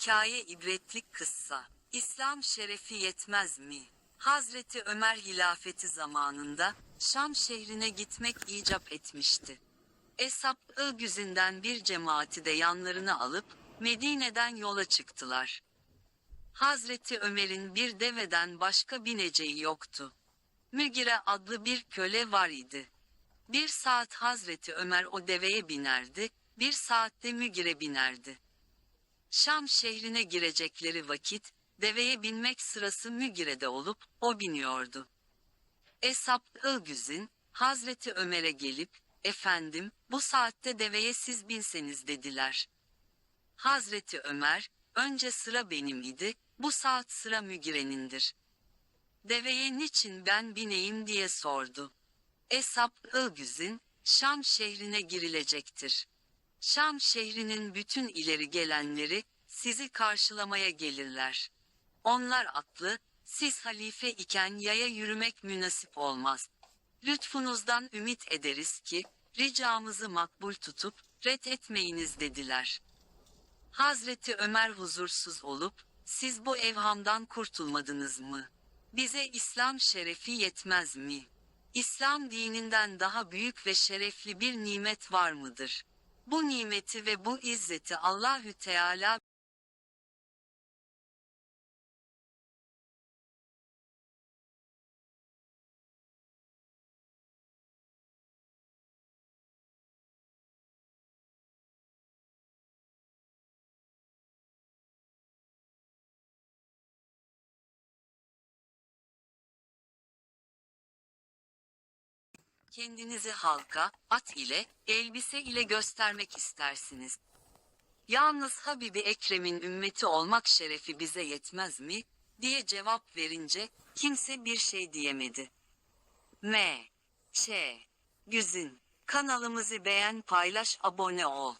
Hikaye ibretlik kıssa. İslam şerefi yetmez mi? Hazreti Ömer hilafeti zamanında Şam şehrine gitmek icap etmişti. Eshab güzünden bir cemaati de yanlarına alıp Medine'den yola çıktılar. Hazreti Ömer'in bir deveden başka bineceği yoktu. Mügire adlı bir köle var idi. Bir saat Hazreti Ömer o deveye binerdi, bir saatte Mügire binerdi. Şam şehrine girecekleri vakit, deveye binmek sırası Mügire'de olup, o biniyordu. Esap Ilgüz'ün, Hazreti Ömer'e gelip, efendim, bu saatte deveye siz binseniz dediler. Hazreti Ömer, önce sıra benim idi, bu saat sıra Mügire'nindir. Deveye niçin ben bineyim diye sordu. Esap Ilgüz'ün, Şam şehrine girilecektir. Şam şehrinin bütün ileri gelenleri, sizi karşılamaya gelirler. Onlar atlı, siz halife iken yaya yürümek münasip olmaz. Lütfunuzdan ümit ederiz ki, ricamızı makbul tutup, ret etmeyiniz dediler. Hazreti Ömer huzursuz olup, siz bu evhamdan kurtulmadınız mı? Bize İslam şerefi yetmez mi? İslam dininden daha büyük ve şerefli bir nimet var mıdır? Bu nimeti ve bu izzeti Allahü Teala kendinizi halka, at ile, elbise ile göstermek istersiniz. Yalnız Habibi Ekrem'in ümmeti olmak şerefi bize yetmez mi? diye cevap verince, kimse bir şey diyemedi. M. Ç. Güzin. Kanalımızı beğen paylaş abone ol.